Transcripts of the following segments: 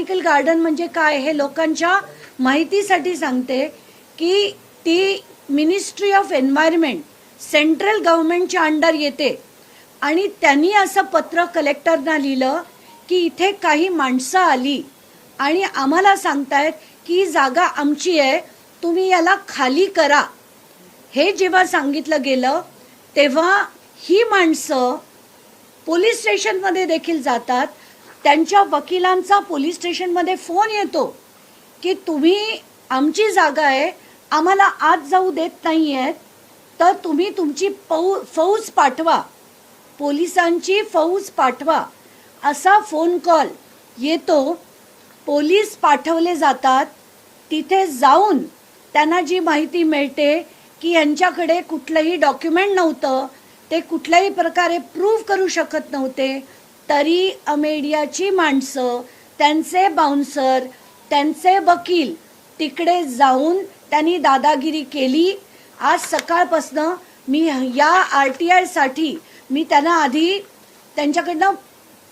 Botanical garden म्हणजे काय हे लोकांच्या माहितीसाठी सांगते की ती मिनिस्ट्री ऑफ एन्व्हायरमेंट सेंट्रल गव्हर्नमेंटच्या अंडर येते. आणि त्यांनी असं पत्र कलेक्टरना लिहिलं की इथे काही माणसं आली आणि आम्हाला सांगतायत की ही जागा आमची आहे तुम्ही याला खाली करा. हे जेव्हा सांगितलं गेलं तेव्हा ही माणसं पोलीस स्टेशनमध्ये देखील जातात त्यांच्या वकिलांचा पोलीस स्टेशनमध्ये फोन येतो की तुम्ही आमची जागा आहे आम्हाला आत जाऊ देत नाही आहेत तर तुम्ही तुमची पौ फौज पाठवा. पोलिसांची फौज पाठवा. असा फोन कॉल येतो. पोलीस पाठवले जातात. तिथे जाऊन त्यांना जी माहिती मिळते की यांच्याकडे कुठलंही डॉक्युमेंट नव्हतं ते कुठल्याही प्रकारे प्रूव्ह करू शकत नव्हते तरी अमेडियाची माणसं त्यांचे बाउन्सर त्यांचे वकील तिकडे जाऊन त्यांनी दादागिरी केली. आज सकाळपासनं मी या आर टी आयसाठी मी त्यांना आधी त्यांच्याकडनं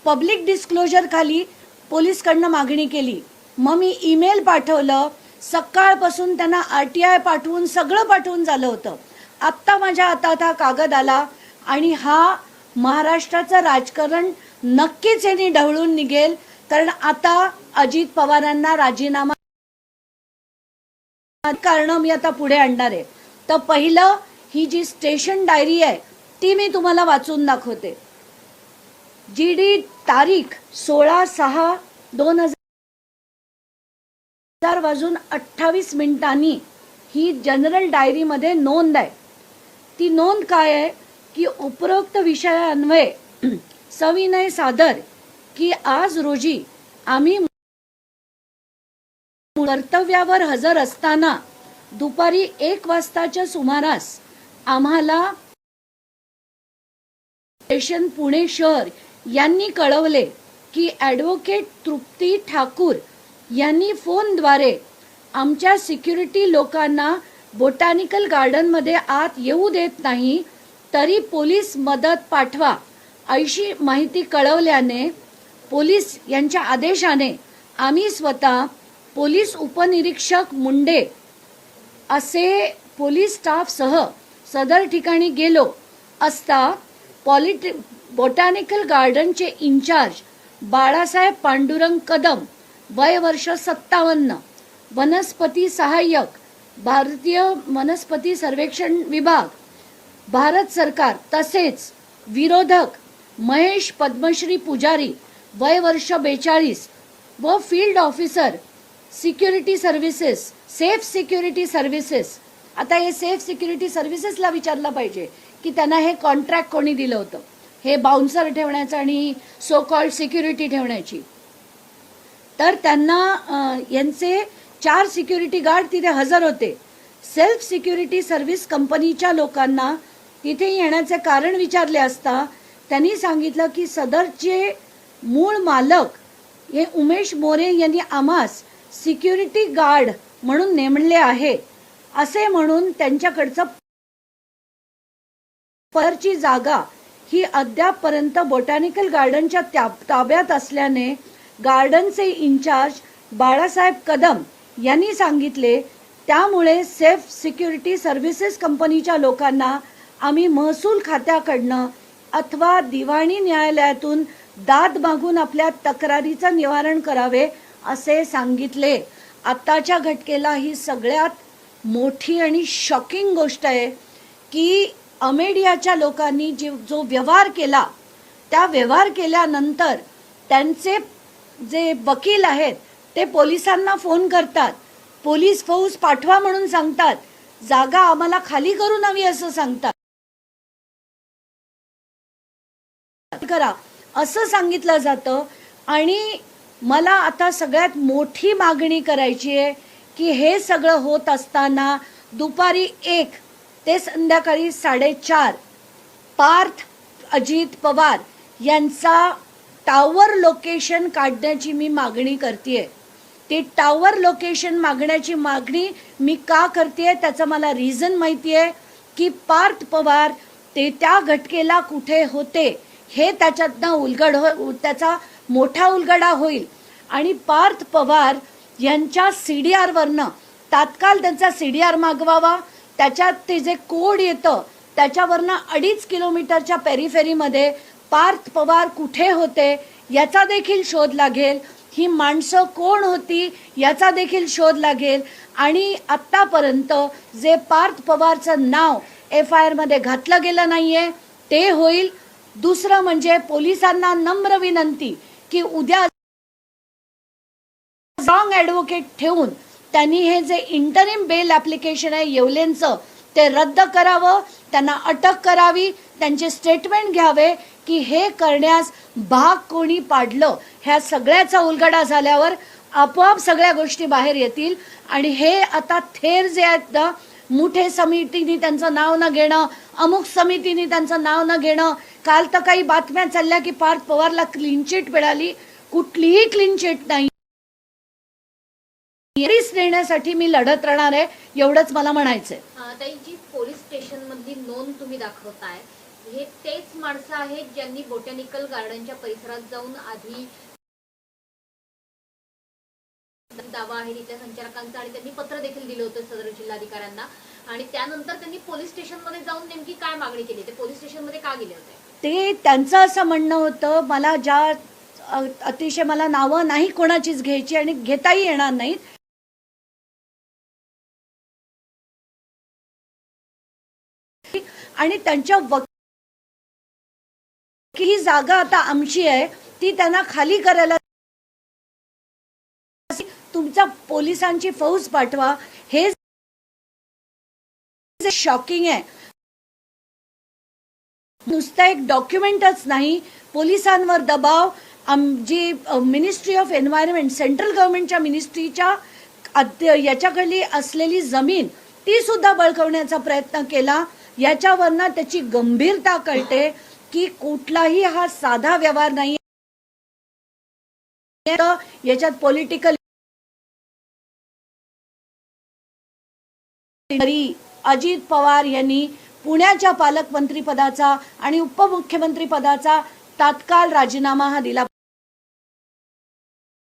पब्लिक डिस्क्लोजर खाली पोलीसकडनं मागणी केली. मग मी ईमेल पाठवलं. सकाळपासून त्यांना आर टी आय पाठवून सगळं पाठवून झालं होतं. आत्ता माझ्या हातात हा कागद आला आणि हा महाराष्ट्राचं राजकारण नक्कीच यांनी ढवळून निघेल. कारण आता अजित पवारांना राजीनामा कारण मी आता पुढे आणणार आहे. तर पहिलं ही जी स्टेशन डायरी आहे ती मी तुम्हाला वाचून दाखवते. जी डी तारीख सोळा सहा दोन हजार वाजून अठ्ठावीस मिनिटांनी ही जनरल डायरीमध्ये नोंद आहे. ती नोंद काय आहे? की उपरोक्त विषयान्वये सविनय सादर की आज रोजी आम्ही कर्तव्यावर हजर असताना दुपारी एक वाजताच्या सुमारास आम्हाला स्टेशन पुणे शहर यांनी कळवले की ॲडव्होकेट तृप्ती ठाकूर यांनी फोनद्वारे आमच्या सिक्युरिटी लोकांना बोटॅनिकल गार्डनमध्ये आत येऊ देत नाही तरी पोलीस मदत पाठवा. अशी माहिती कळवल्याने पोलीस यांच्या आदेशाने आम्ही स्वतः पोलीस उपनिरीक्षक मुंडे असे पोलीस स्टाफसह सदर ठिकाणी गेलो असता पॉलिटि बॉटॅनिकल गार्डनचे इन्चार्ज बाळासाहेब पांडुरंग कदम वय वर्ष सत्तावन्न वनस्पती सहाय्यक भारतीय वनस्पती सर्वेक्षण विभाग भारत सरकार तसेच विरोधक महेश पद्मश्री पुजारी वय वर्ष बेचाळीस व field officer security services safe security services. आता हे सेफ सिक्युरिटी सर्व्हिसेसला विचारलं पाहिजे की त्यांना हे कॉन्ट्रॅक्ट कोणी दिलं होतं? हे बाउन्सर ठेवण्याचं आणि सो कॉल्ड सिक्युरिटी ठेवण्याची. तर त्यांना यांचे चार सिक्युरिटी गार्ड तिथे हजर होते. सेल्फ सिक्युरिटी सर्व्हिस कंपनीच्या लोकांना तिथे येण्याचे कारण विचारले असता त्यांनी सांगितलं की सदरचे मूळ मालक हे उमेश मोरे यांनी आम्हास सिक्युरिटी गार्ड म्हणून नेमले आहे. असे म्हणून त्यांच्याकडचं परची जागा ही अद्यापपर्यंत बोटॅनिकल गार्डनच्या ताब्यात असल्याने गार्डनचे इन्चार्ज बाळासाहेब कदम यांनी सांगितले. त्यामुळे सेफ सिक्युरिटी सर्व्हिसेस कंपनीच्या लोकांना आम्ही महसूल खात्याकडनं अथवा दिवाणी न्यायालयातून दाद मागून आपल्या तक्रारीचं निवारण करावे असे सांगितले. आत्ताच्या घटकेला ही सगळ्यात मोठी आणि शॉकिंग गोष्ट आहे की अमेडियाच्या लोकांनी जे जो व्यवहार केला त्या व्यवहार केल्यानंतर त्यांचे जे वकील आहेत ते पोलिसांना फोन करतात. पोलीस फौज पाठवा म्हणून सांगतात. जागा आम्हाला खाली करून हवी असं सांगतात. करा. असं सांगितलं जातं. आणि मला आता सगळ्यात मोठी मागणी करायची आहे की हे सगळं होत असताना दुपारी एक ते संध्याकाळी साडेचार पार्थ अजित पवार यांचा टावर लोकेशन काढण्याची मी मागणी करते ते टावर लोकेशन मागण्याची मागणी मी का करते त्याचं मला रिझन माहिती आहे की पार्थ पवार ते त्या घटकेला कुठे होते हे त्याच्यातनं उलगड हो त्याचा मोठा उलगडा होईल. आणि पार्थ पवार यांच्या सी डी आरवरनं तात्काळ त्यांचा सी डी आर मागवावा त्याच्यात ते जे कोड येतं त्याच्यावरनं अडीच किलोमीटरच्या पेरीफेरीमध्ये पार्थ पवार कुठे होते याचा देखील शोध लागेल. ही माणसं कोण होती याचा देखील शोध लागेल. आणि आत्तापर्यंत जे पार्थ पवारचं नाव एफ आय आरमध्ये घातलं गेलं नाही आहे ते होईल. दुसरं म्हणजे पोलिसांना नम्र विनंती की उद्या स्ट्रॉंग ॲडव्होकेट ठेवून त्यांनी हे जे इंटरिम बेल ऍप्लिकेशन आहे येवलेंचं ते रद्द करावं त्यांना अटक करावी त्यांचे स्टेटमेंट घ्यावे की हे करण्यास भाग कोणी पाडलं. ह्या सगळ्याचा उलगडा झाल्यावर आपोआप सगळ्या गोष्टी बाहेर येतील आणि हे आता थेर जे आहेत ना मुठे समितीने त्यांचं नाव न घेणं अमुक समितीने त्यांचं नाव न घेणं. काल तर काही बातम्या चालल्या की पार्थ पवारला क्लीन चिट मिळाली. कुठलीही क्लीन चिट नाही. देण्यासाठी मी लढत राहणार आहे एवढंच मला म्हणायचंय. जी पोलीस स्टेशन मधली नोंद तुम्ही दाखवताय हे तेच माणसं आहेत ज्यांनी बोटॅनिकल गार्डनच्या परिसरात जाऊन आधी दावा आहे तिथल्या संचालकांचा आणि त्यांनी पत्र देखील दिलं होतं सदर जिल्हाधिकाऱ्यांना. आणि त्यानंतर त्यांनी पोलीस स्टेशनमध्ये जाऊन नेमकी काय मागणी केली? ते पोलीस स्टेशनमध्ये का गेले होते? ते त्यांचं असं म्हणणं होतं मला ज्या अतिशय मला नावं नाही कोणाचीच घ्यायची आणि घेताही येणार नाहीत. आणि त्यांच्या वकील ही जागा आता आमची आहे ती त्यांना खाली करायला तुमच्या पोलिसांची फौज पाठवा हे शॉकिंग आहे. नुसता एक डॉक्युमेंटच नाही पोलिसांवर दबाव जी मिनिस्ट्री ऑफ एन्व्हायरमेंट सेंट्रल गव्हर्नमेंटच्या मिनिस्ट्रीच्या याच्याकडली असलेली जमीन ती सुद्धा बळकवण्याचा प्रयत्न केला. याच्यावरनं त्याची गंभीरता कळते की कुठलाही हा साधा व्यवहार नाही. याच्यात पॉलिटिकल तरी अजित पवार यांनी पुण्याच्या पालकमंत्री पदाचा आणि उपमुख्यमंत्री पदाचा तात्काळ राजीनामा हा दिला.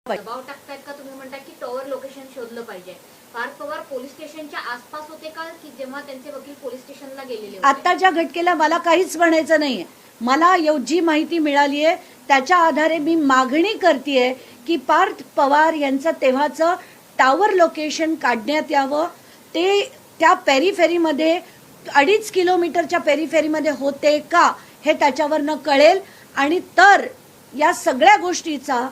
दबाव टाकतायत का तुम्ही म्हणता की टॉवर लोकेशन शोधलं पाहिजे? पार्थ पवार पोलीस स्टेशनच्या आसपास होते का की जेव्हा त्यांचे वकील पोलीस स्टेशनला गेलेले होते? आताच्या घटकेला मला काहीच म्हणायचं नाहीये. मला जी माहिती मिळाली आहे त्याच्या आधारे मी मागणी करते की पार्थ पवार यांचं तेव्हाचं टावर लोकेशन काढण्यात यावं. ते त्या पेरीफेरीमध्ये अडीच किलोमीटरच्या पेरीफेरीमध्ये होते का हे त्याच्यावरनं कळेल. आणि तर या सगळ्या गोष्टीचा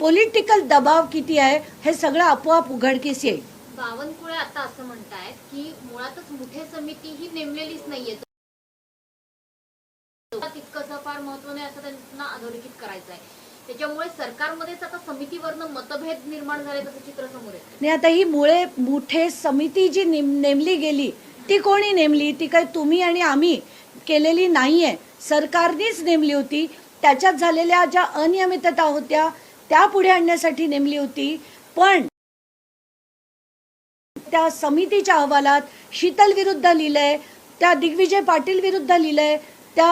पॉलिटिकल दबाव किती आहे हे सगळं आपोआप उघडकीस येईल. बावनकुळे आता असं म्हणतायत की मुळातच मुठे समिती ही नेमलेलीच नाहीये. तितकंच फार महत्त्व नाही असं त्यांना अधोरेखित करायचं आहे त्याच्यामुळे सरकारमध्येच आता समितीवरनं मतभेद निर्माण झाले तसं चित्र समोर येतं आता ही मुळे मुठे समिती जी नेम- नेमली गेली ती कोणी नेमली? ती काय तुम्ही आणि आम्ही केलेली नाहीये. सरकारनेच नेमली होती. त्याच्यात झालेल्या ज्या अनियमितता होत्या त्या पुढे आणण्यासाठी नेमली होती. पण त्या समितीच्या अहवालात शीतल विरुद्ध लिहिलंय त्या दिग्विजय पाटील विरुद्ध लिहिलंय त्या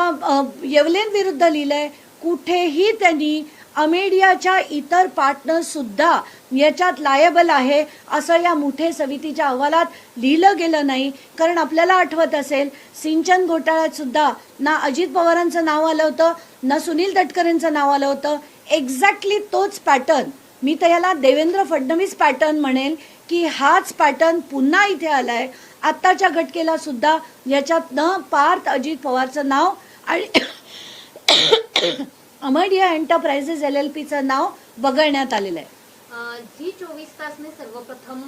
येवलेन विरुद्ध लिहिलंय. कुठेही त्यांनी अमेडियाच्या इतर पार्टनर सुद्धा याच्यात लायबल आहे असं या मुठे समितीच्या अहवालात लिहिलं गेलं नाही. कारण आपल्याला आठवत असेल सिंचन घोटाळ्यात सुद्धा ना अजित पवारांचं नाव आलं होतं ना सुनील तटकरेंचं नाव आलं होतं. एक्झॅक्टली तोच पॅटर्न मी तर याला देवेंद्र फडणवीस पॅटर्न म्हणेल की हाच पॅटर्न पुन्हा इथे आलाय. आत्ताच्या घटकेला सुद्धा याच्यात न पार्थ अजित पवारचं नाव आणि अमडिया एंटरप्राइजेस एल एल पीचं नाव वगळण्यात आलेलं आहे. झी चोवीस तासने सर्वप्रथम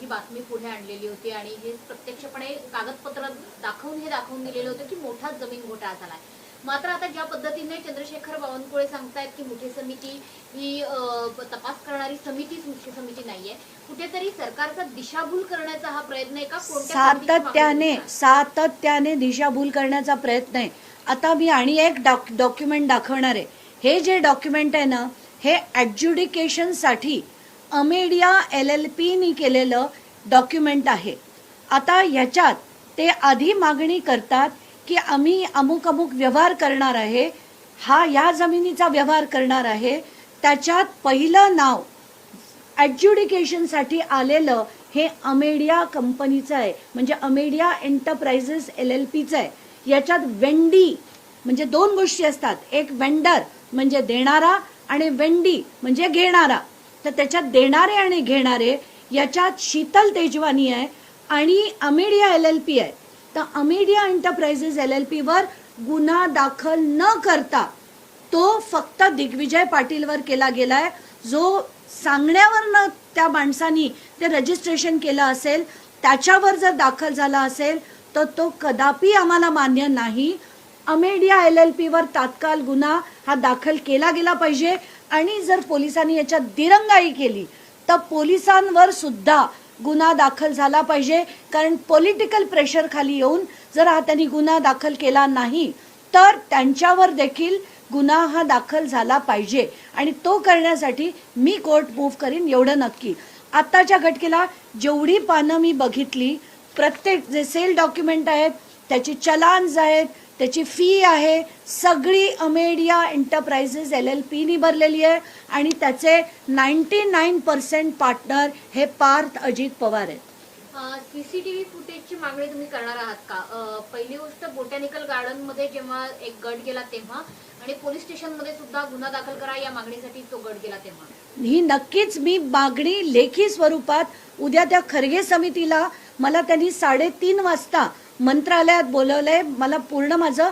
ही बातमी पुढे आणलेली होती आणि हे प्रत्यक्षपणे कागदपत्र दाखवून हे दाखवून दिलेलं होतं की मोठा जमीन घोटाळा झालाय. मात्र आता ज्या पद्धतीने चंद्रशेखर बावनकुळे सांगतायत की मुठे समिती ही तपास करणारी समितीच मुख्य समिती नाहीये कुठेतरी सरकारचा दिशाभूल करण्याचा हा प्रयत्न आहे का? सातत्याने? सातत्याने दिशाभूल करण्याचा प्रयत्न आहे. आता मी आणि एक डॉक डॉक्युमेंट दाखवणार आहे. हे जे डॉक्युमेंट आहे ना हे ॲडज्युडिकेशनसाठी अमेडिया एल एल पीनी केलेलं डॉक्युमेंट आहे. आता ह्याच्यात ते आधी मागणी करतात की आम्ही अमुक अमुक व्यवहार करणार आहे हा या जमिनीचा व्यवहार करणार आहे त्याच्यात पहिलं नाव ॲडज्युडिकेशनसाठी आलेलं हे अमेडिया कंपनीचं आहे म्हणजे अमेडिया एंटरप्राइजेस एल एल पीचं आहे. याच्यात वेंडी म्हणजे दोन गोष्टी असतात. एक वेंडर म्हणजे देणारा आणि वेंडी म्हणजे घेणारा. तर त्याच्यात देणारे आणि घेणारे याच्यात शीतल तेजवानी आहे आणि अमेडिया एल एल पी आहे. तर अमेडिया एंटरप्राइजेस एल एल पीवर गुन्हा दाखल न करता तो फक्त दिग्विजय पाटीलवर केला गेलाय. जो सांगण्यावरनं त्या माणसानी ते रजिस्ट्रेशन केलं असेल त्याच्यावर जर दाखल झाला असेल तर तो कदापि आम्हाला मान्य नाही. अमेडिया एल एल पीवर तात्काळ गुन्हा हा दाखल केला गेला पाहिजे. आणि जर पोलिसांनी याच्यात दिरंगाई केली तर पोलिसांवर सुद्धा गुन्हा दाखल झाला पाहिजे. कारण पॉलिटिकल प्रेशर खाली येऊन जर हा त्यांनी गुन्हा दाखल केला नाही तर त्यांच्यावर देखील गुन्हा हा दाखल झाला पाहिजे. आणि तो करण्यासाठी मी कोर्ट मूव्ह करीन एवढं नक्की. आत्ताच्या घटकेला जेवढी पानं मी बघितली प्रत्येक जे सेल डॉक्युमेंट आहेत त्याची चलान्स आहेत त्याची फी आहे. सगळी अमेडिया एंटरप्राइजेस एल एल पीनी भरलेली आहे. आणि त्याचे नाईन्टी नाईन पर्सेंट पार्टनर हे पार्थ अजित पवार आहेत. सीसीटीव्ही फुटेजची मागणी तुम्ही करणार आहात का? पहिली गोष्ट बोटॅनिकल गार्डनमध्ये जेव्हा एक गट गेला तेव्हा आणि पोलीस स्टेशनमध्ये सुद्धा गुन्हा दाखल करा या मागणीसाठी तो गट गेला तेव्हा. ही नक्कीच मी मागणी लेखी स्वरूपात उद्या त्या खरगे समितीला मला त्यांनी साडेतीन वाजता मंत्रालयात बोलवलंय मला पूर्ण माझं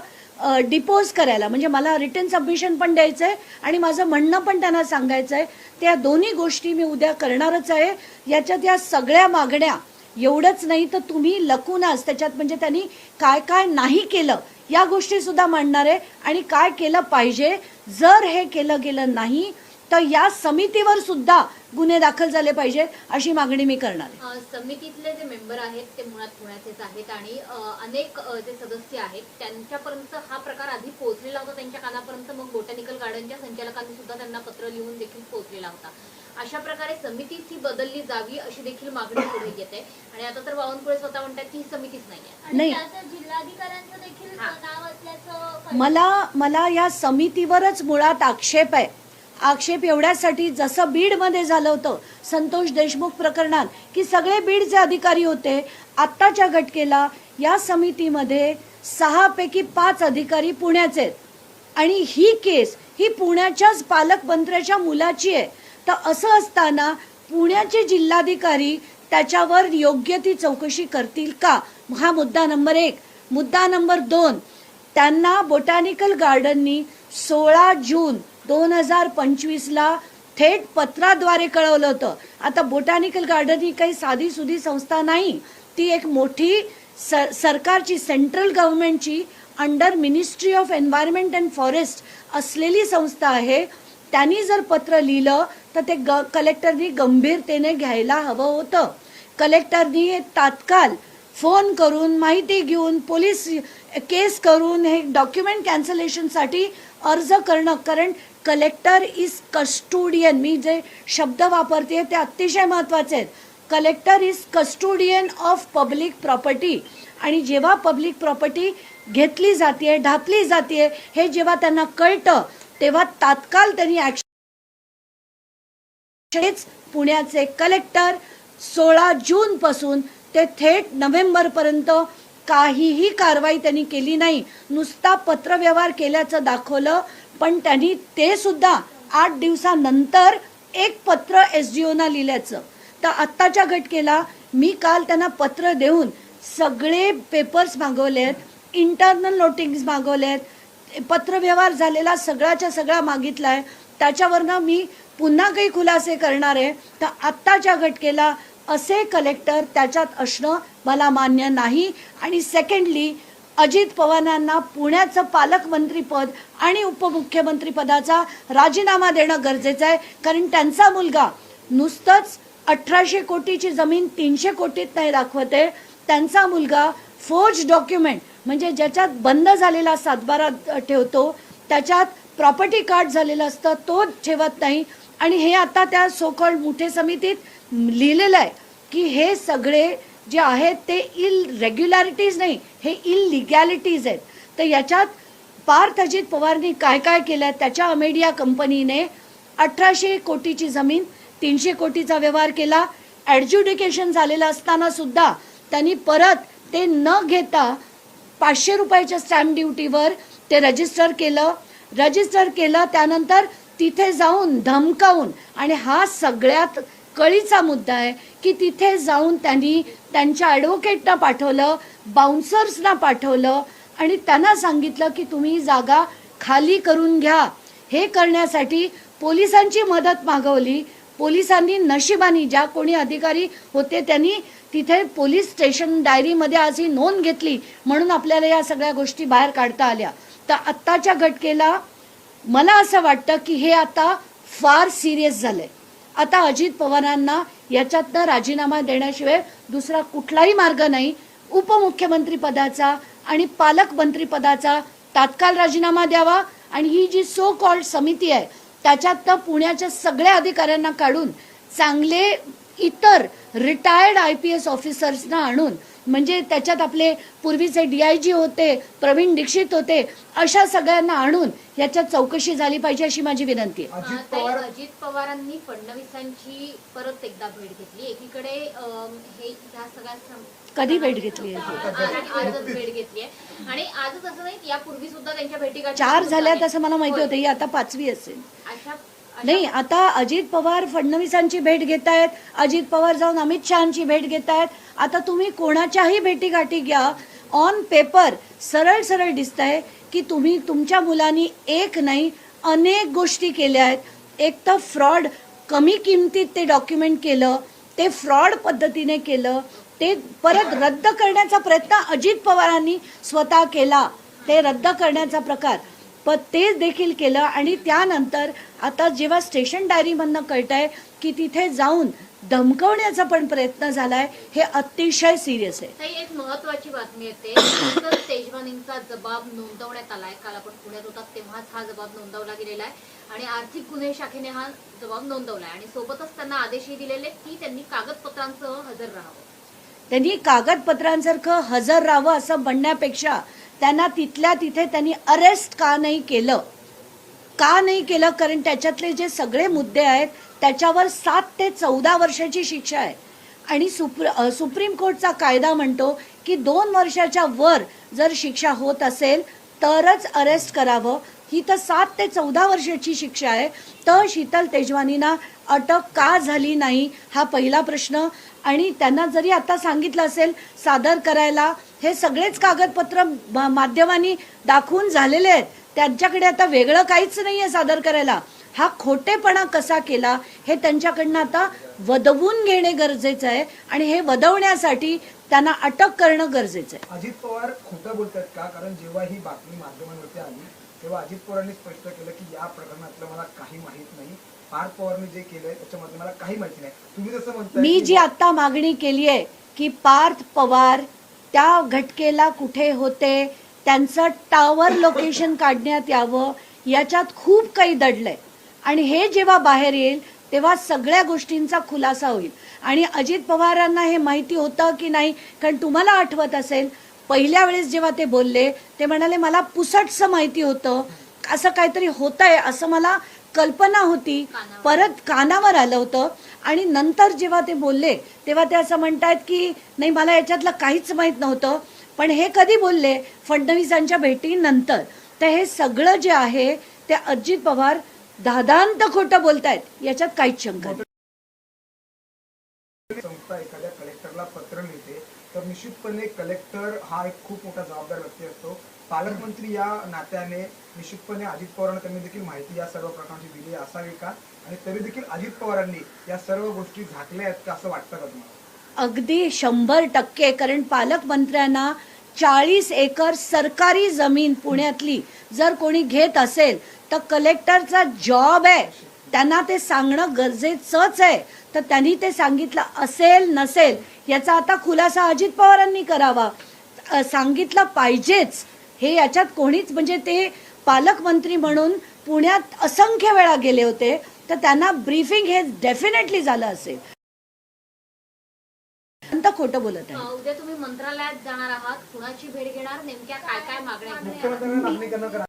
डिपोज करायला म्हणजे मला रिटर्न सबमिशन पण द्यायचं आहे आणि माझं म्हणणं पण त्यांना सांगायचं आहे त्या दोन्ही गोष्टी मी उद्या करणारच आहे. याच्यात या सगळ्या मागण्या एवढंच नाही तर तुम्ही लकूनच त्याच्यात म्हणजे त्यांनी काय काय नाही केलं या गोष्टी सुद्धा मांडणार आहे. आणि काय केलं पाहिजे जर हे केलं गेलं नाही तर या समितीवर सुद्धा गुन्हे दाखल झाले पाहिजेत अशी मागणी मी करणार आहे अ, समितीतले जे मेंबर आहेत ते मुळात पुण्याचेच आहेत आणि अ, अनेक अ, जे सदस्य आहेत त्यांच्यापर्यंत हा प्रकार आधी पोहोचलेला होता त्यांच्या कानापर्यंत मग बोटॅनिकल गार्डनच्या संचालकांनी सुद्धा त्यांना पत्र लिहून देखील पोहोचलेला होता अशा प्रकारे समितीच ही बदलली जावी अशी देखील मागणी पुढे येते आणि आता तर बावनकुळे स्वतः म्हणतात की ही समितीच नाही. त्यात जिल्हाधिकाऱ्यांचं देखील. नाव असल्याचं कळलं. मला मला या समितीवरच मुळात आक्षेप आहे आक्षेप एवढ्यासाठी जसं बीडमध्ये झालं होतं संतोष देशमुख प्रकरणात की सगळे बीडचे अधिकारी होते आत्ताच्या घटकेला या समितीमध्ये सहापैकी पाच अधिकारी पुण्याचे आहेत. आणि ही केस ही पुण्याच्याच पालकमंत्र्याच्या मुलाची आहे. तर असं असताना पुण्याचे जिल्हाधिकारी त्याच्यावर योग्य ती चौकशी करतील का? हा मुद्दा नंबर एक. मुद्दा नंबर दोन त्यांना बोटॅनिकल गार्डननी सोळा जून दोन हजार पंचवीसला थेट पत्राद्वारे कळवलं होतं. आता बोटॅनिकल गार्डन ही काही साधी सुधी संस्था नाही. ती एक मोठी सर सरकारची central गव्हर्नमेंटची under ministry of environment and forest असलेली संस्था आहे. त्यांनी जर पत्र लिहिलं तर ते ग कलेक्टरनी गंभीरतेने घ्यायला हवं होतं. कलेक्टरनी हे तात्काळ फोन करून माहिती घेऊन पोलीस केस करून हे डॉक्युमेंट कॅन्सलेशनसाठी अर्ज करणं. कारण कलेक्टर इज कस्टोडियन मी जे शब्द वापरते ते अतिशय महत्त्वाचे आहेत. Collector is custodian of public property आणि जेव्हा पब्लिक प्रॉपर्टी घेतली जाते ढापली जाते हे जेव्हा त्यांना कळतं तेव्हा तात्काळ त्यांनी ऍक्शन पुण्याचे कलेक्टर सोळा जूनपासून ते थेट नोव्हेंबरपर्यंत काहीही कारवाई त्यांनी केली नाही. नुसता पत्रव्यवहार केल्याचं दाखवलं पण त्यांनी ते सुद्धा आठ दिवसानंतर एक पत्र एस डी ओना लिहिल्याचं. तर आत्ताच्या घटकेला मी काल त्यांना पत्र देऊन सगळे पेपर्स मागवले आहेत इंटरनल नोटिंग्स आहेत पत्रव्यवहार झालेला सगळ्याच्या सगळा मागितला आहे त्याच्यावरनं मी पुन्हा काही खुलासे करणार आहे. तर आत्ताच्या घटकेला असे कलेक्टर त्याच्यात असणं मला मान्य नाही. आणि सेकंडली अजित पवारांना पुण्याचं पालकमंत्रीपद आणि उपमुख्यमंत्रीपदाचा राजीनामा देणं गरजेचं आहे. कारण त्यांचा मुलगा नुसतंच अठराशे कोटीची जमीन तीनशे कोटीत नाही दाखवते. त्यांचा मुलगा फोर्ज डॉक्युमेंट म्हणजे ज्याच्यात बंद झालेला सातबारा ठेवतो त्याच्यात प्रॉपर्टी कार्ड झालेलं असतं तो ठेवत नाही. आणि हे आता त्या सोकॉल मुठे समितीत लिहिलेलं आहे की हे सगळे जे आहेत ते इल रेग्युलॅरिटीज नाही हे इलिगॅलिटीज आहेत. तर याच्यात पार्थ अजित पवारनी काय काय केलं त्याच्या अमेडिया कंपनीने अठराशे कोटीची जमीन तीनशे कोटीचा व्यवहार केला. ऍडज्युडिकेशन झालेलं असताना सुद्धा त्यांनी परत ते न घेता पाचशे रुपयाच्या स्टॅम्प ड्युटीवर ते रजिस्टर केलं. रजिस्टर केलं त्यानंतर तिथे जाऊन धमकावून आणि हा सगळ्यात कळीचा मुद्दा आहे की तिथे जाऊन त्यांनी त्यांच्या ॲडव्होकेटना पाठवलं बाउन्सर्सना पाठवलं आणि त्यांना सांगितलं की तुम्ही जागा खाली करून घ्या. हे करण्यासाठी पोलिसांची मदत मागवली. पोलिसांनी नशिबानी ज्या कोणी अधिकारी होते त्यांनी तिथे पोलीस स्टेशन डायरीमध्ये आज ही नोंद घेतली म्हणून आपल्याला या सगळ्या गोष्टी बाहेर काढता आल्या. तर आत्ताच्या घटकेला मला असं वाटतं की हे आता फार सिरियस झालंय. आता अजित पवारांना याच्यातनं राजीनामा देण्याशिवाय दुसरा कुठलाही मार्ग नाही. उपमुख्यमंत्री पदाचा आणि पालकमंत्री पदाचा तात्काळ राजीनामा द्यावा आणि ही जी सो कॉल्ड समिती आहे त्याच्यातनं पुण्याच्या सगळ्या अधिकाऱ्यांना काढून चांगले इतर रिटायर्ड आय पी एस ऑफिसर्सना आणून म्हणजे त्याच्यात आपले पूर्वीचे डीआयजी होते प्रवीण दीक्षित होते अशा सगळ्यांना आणून याच्यात चौकशी झाली पाहिजे अशी माझी विनंती आहे. अजित पवार अजित पवारांनी फडणवीसांची परत एकदा भेट घेतली. एकीकडे हे ह्या सगळ्या कधी भेट घेतली आजच भेट घेतली आहे. आणि आजच असं नाही यापूर्वी सुद्धा त्यांच्या भेटी चार झाल्यात असं मला माहिती होतं. ही आता पाचवी असेल. अशा नाही आता अजित पवार फडणवीसांची भेट घेत आहेत अजित पवार जाऊन अमित शहाची भेट घेत आहेत आता तुम्ही कोणाच्याही भेटीगाठी घ्या. ऑन पेपर सरळ सरळ दिसत आहे की तुम्ही तुमच्या मुलांनी एक नाही अनेक गोष्टी केल्या आहेत. एक तर फ्रॉड कमी किमतीत ते डॉक्युमेंट केलं ते फ्रॉड पद्धतीने केलं ते परत रद्द करण्याचा प्रयत्न अजित पवारांनी स्वतः केला. ते रद्द करण्याचा प्रकार. पण ते देखील केलं आणि त्यानंतर आता जेव्हा स्टेशन डायरीमधनं कळत आहे की तिथे जाऊन धमकवण्याचा पण प्रयत्न झालाय हे अतिशय सिरियस आहे. ताई एक महत्वाची बातमी येते. तेजवानींचा जबाब नोंदवण्यात आलाय. काल आपण पुण्यात होतात तेव्हाच हा जबाब नोंदवला गेलेला आहे. आणि आर्थिक गुन्हे शाखेने हा जबाब नोंदवलाय. आणि सोबतच त्यांना आदेशही दिलेले की त्यांनी कागदपत्रांसह हजर राहावं. त्यांनी कागदपत्रांसारखं हजर राहावं असं म्हणण्यापेक्षा त्यांना तिथल्या तिथे त्यांनी अरेस्ट का नाही केलं? का नाही केलं? कारण त्याच्यातले जे सगळे मुद्दे आहेत त्याच्यावर सात ते चौदा वर्षाची शिक्षा आहे. आणि सुप्र सुप्रीम कोर्टचा कायदा म्हणतो की दोन वर्षाच्या वर जर शिक्षा होत असेल तरच अरेस्ट करावं. ही तर सात ते चौदा वर्षाची शिक्षा आहे. तर शीतल तेजवानींना अटक का झाली नाही? हा पहिला प्रश्न. आणि त्यांना जरी आता सांगितलं असेल सादर करायला हे सगळेच कागदपत्र माध्यमांनी दाखवून झालेले आहेत. त्यांच्याकडे आता वेगळं काहीच नाहीये सादर करायला. हा खोटेपणा कसा केला हे त्यांच्याकडनं आता वदवून घेणे गरजेचं आहे आणि हे वदवण्यासाठी त्यांना अटक करणं गरजेचं आहे. अजित पवार खोटं बोलतात का? कारण जेव्हा ही बातमी माध्यमांवरती आली तेव्हा अजित पवारांनी स्पष्ट केलं की या प्रकरणातलं मला काही माहीत नाही. पार्थ पवारने जे केलंय त्याच्यामध्ये मला काही माहिती नाही. तुम्ही जसं म्हणताय मी जी आता मागणी केली आहे की पार्थ पवार त्या घटकेला कुठे होते त्यांचं टावर लोकेशन काढण्यात यावं याच्यात खूप काही दडलंय. आणि हे जेव्हा बाहेर येईल तेव्हा सगळ्या गोष्टींचा खुलासा होईल. आणि अजित पवारांना हे माहिती होतं की नाही कारण तुम्हाला आठवत असेल पहिल्या वेळेस जेव्हा ते बोलले ते म्हणाले मला पुसटसं माहिती होतं असं काहीतरी होत आहे असं मला कल्पना होती. परत कानावर आलं होतं. आणि नंतर जेव्हा ते बोलले तेव्हा ते असं म्हणतायत की नाही मला याच्यातलं काहीच माहीत नव्हतं. पण हे कधी बोलले? फडणवीसांच्या भेटीनंतर. तर हे सगळं जे आहे ते अजित पवार दादांत खोटं बोलतायत. याच्यात काहीच शंका नाही. संस्था एखाद्या कलेक्टरला पत्र लिहिते तर निश्चितपणे कलेक्टर हा एक खूप मोठा जबाबदार व्यक्ती असतो. पालकमंत्री या नात्याने निश्चितपणे अजित पवारांना त्यांनी देखील माहिती या सर्व प्रकारची दिली असावी का? आणि तरी देखील अजित पवारांनी या सर्व गोष्टी झाकल्या आहेत का असं वाटतं का तुम्हाला? अगदी शंभर टक्के कारण पालकमंत्र्यांना चाळीस एकर सरकारी जमीन पुण्यातली जर कोणी घेत असेल तर कलेक्टरचा जॉब आहे. त्यांना ते सांगणं गरजेचंच आहे. तर त्यांनी ते सांगितलं असेल नसेल याचा आता खुलासा अजित पवारांनी करावा. सांगितलं पाहिजेच. हे याच्यात कोणीच म्हणजे ते पालकमंत्री म्हणून पुण्यात असंख्य वेळा गेले होते तर त्यांना ब्रीफिंग हे डेफिनेटली झालं असेल. खोटं बोलत आहे. उद्या तुम्ही मंत्रालयात जाणार आहात कुणाची भेट घेणार नेमक्या काय काय मागण्या?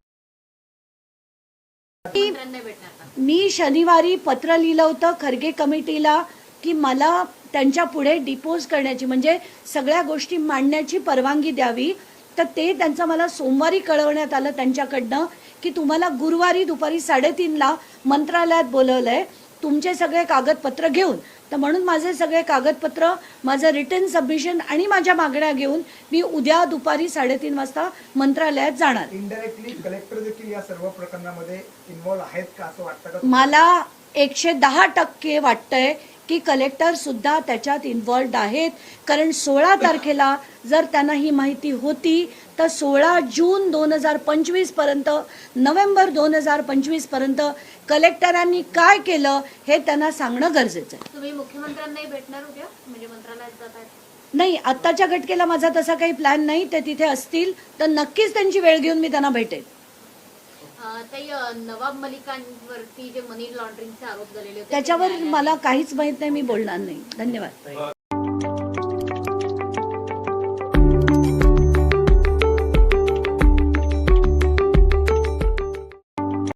मी शनिवारी पत्र लिहिलं होतं खरगे कमिटीला की मला त्यांच्या पुढे डिपोज करण्याची म्हणजे सगळ्या गोष्टी मांडण्याची परवानगी द्यावी. तर ते त्यांचं मला सोमवारी कळवण्यात आलं त्यांच्याकडनं की तुम्हाला गुरुवारी दुपारी साडेतीनला मंत्रालयात बोलवलंय तुमचे सगळे कागदपत्र घेऊन. तर म्हणून माझे सगळे कागदपत्र माझं रिटर्न सबमिशन आणि माझ्या मागण्या घेऊन मी उद्या दुपारी साडेतीन वाजता मंत्रालयात जाणार. कलेक्टर देखील या सर्व प्रकरणामध्ये आहेत का असं वाटतं का मला एकशे दहा टक्के वाटतंय की कलेक्टर सुद्धा त्याच्यात इन्व्हॉल्ड आहेत. कारण सोळा तारखेला जर त्यांना ही माहिती होती तर सोळा जून दोन हजार पंचवीसपर्यंत नोव्हेंबर दोन हजार पंचवीसपर्यंत कलेक्टरांनी काय केलं हे त्यांना सांगणं गरजेचं आहे. तुम्ही मुख्यमंत्र्यांनाही भेटणार उद्या? म्हणजे मंत्रालयात जात आहेत. नाही आत्ताच्या घटकेला माझा तसा काही प्लॅन नाही. ते तिथे असतील तर नक्कीच त्यांची वेळ घेऊन मी त्यांना भेटेन. ताई नवाब मलिकांवरती जे मनी लॉन्ड्रिंगचे आरोप झालेले होते त्याच्यावर मला काहीच माहीत नाही मी बोलणार नाही. धन्यवाद.